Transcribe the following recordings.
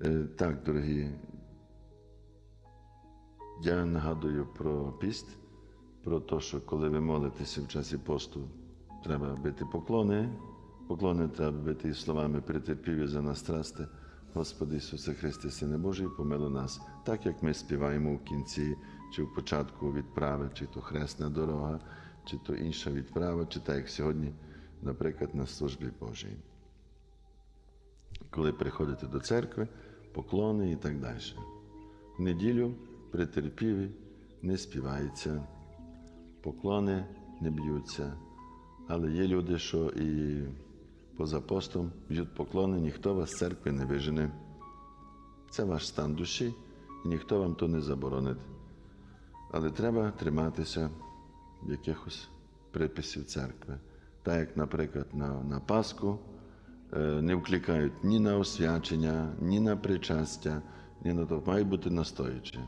Е, Так, дорогі, я нагадую про піст, про те, що коли ви молитеся в часі посту, треба бити поклони. Поклони треба бити і словами претерпів і за нас страсти. Господи Ісусе Христе, Сине Божий, помилуй нас, так як ми співаємо в кінці, чи в початку відправи, чи то хресна дорога, чи то інша відправа, чи так як сьогодні, наприклад, на службі Божій коли приходите до церкви, поклони і так далі. В неділю претерпіві не співається, поклони не б'ються, але є люди, що і поза постом б'ють поклони, ніхто вас з церкви не вижене. Це ваш стан душі, і ніхто вам то не заборонить. Але треба триматися якихось приписів церкви. Так як, наприклад, на, на Пасху не вкликають ні на освячення, ні на причастя, ні на то. Має бути настояче.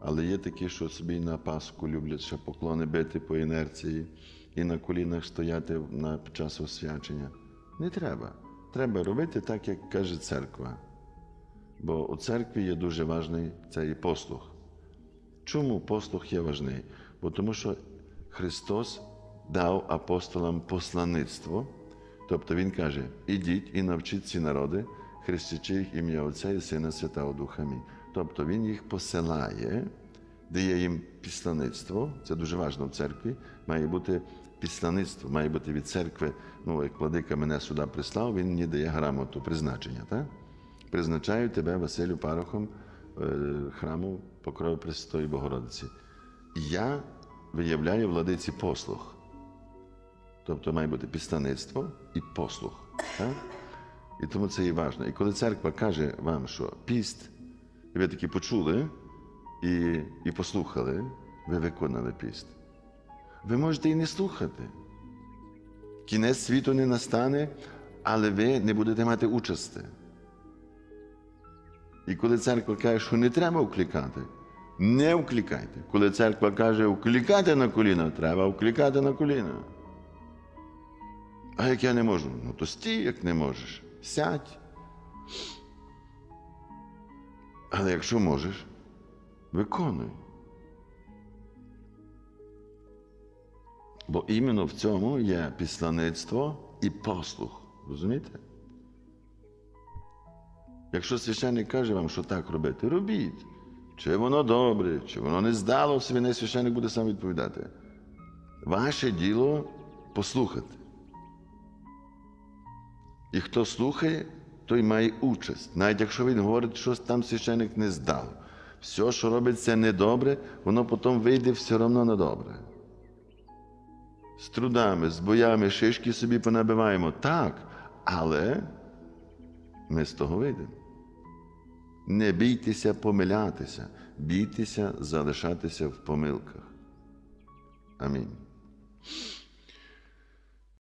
Але є такі, що собі на Пасху люблять ще поклони бити по інерції і на колінах стояти на час освячення. Не треба. Треба робити так, як каже церква. Бо у церкві є дуже важний цей послух. Чому послух є важний? Бо тому що Христос дав апостолам послаництво, тобто Він каже: ідіть і навчіть ці народи, хрестячи їх ім'я Отця і Сина Святого Духа Мій. Тобто Він їх посилає, дає їм післаництво, це дуже важливо в церкві, має бути післаництво, має бути від церкви. Ну, як владика мене сюди прислав, він мені дає грамоту призначення. Так? Призначаю тебе, Василю, парохом е, храму Покрови Пресвятої Богородиці. Я виявляю владиці послух. Тобто має бути підстанництво і послух. Так? І тому це і важливо. І коли церква каже вам, що піст, і ви таки почули і, і послухали, ви виконали піст. Ви можете і не слухати. Кінець світу не настане, але ви не будете мати участі. І коли церква каже, що не треба вкликати, не вкликайте. Коли церква каже вкликати на коліна, треба вкликати на коліна. А як я не можу? Ну то стій, як не можеш. Сядь. Але якщо можеш, виконуй. Бо іменно в цьому є післаництво і послух. Розумієте? Якщо священник каже вам, що так робити, робіть. Чи воно добре, чи воно не здало, свяний священник буде сам відповідати. Ваше діло послухати. І хто слухає, той має участь. Навіть якщо він говорить, що там священник не здав. Все, що робиться недобре, воно потім вийде все одно на добре. З трудами, з боями, шишки собі понабиваємо. Так, але ми з того вийдемо. Не бійтеся помилятися, бійтеся залишатися в помилках. Амінь.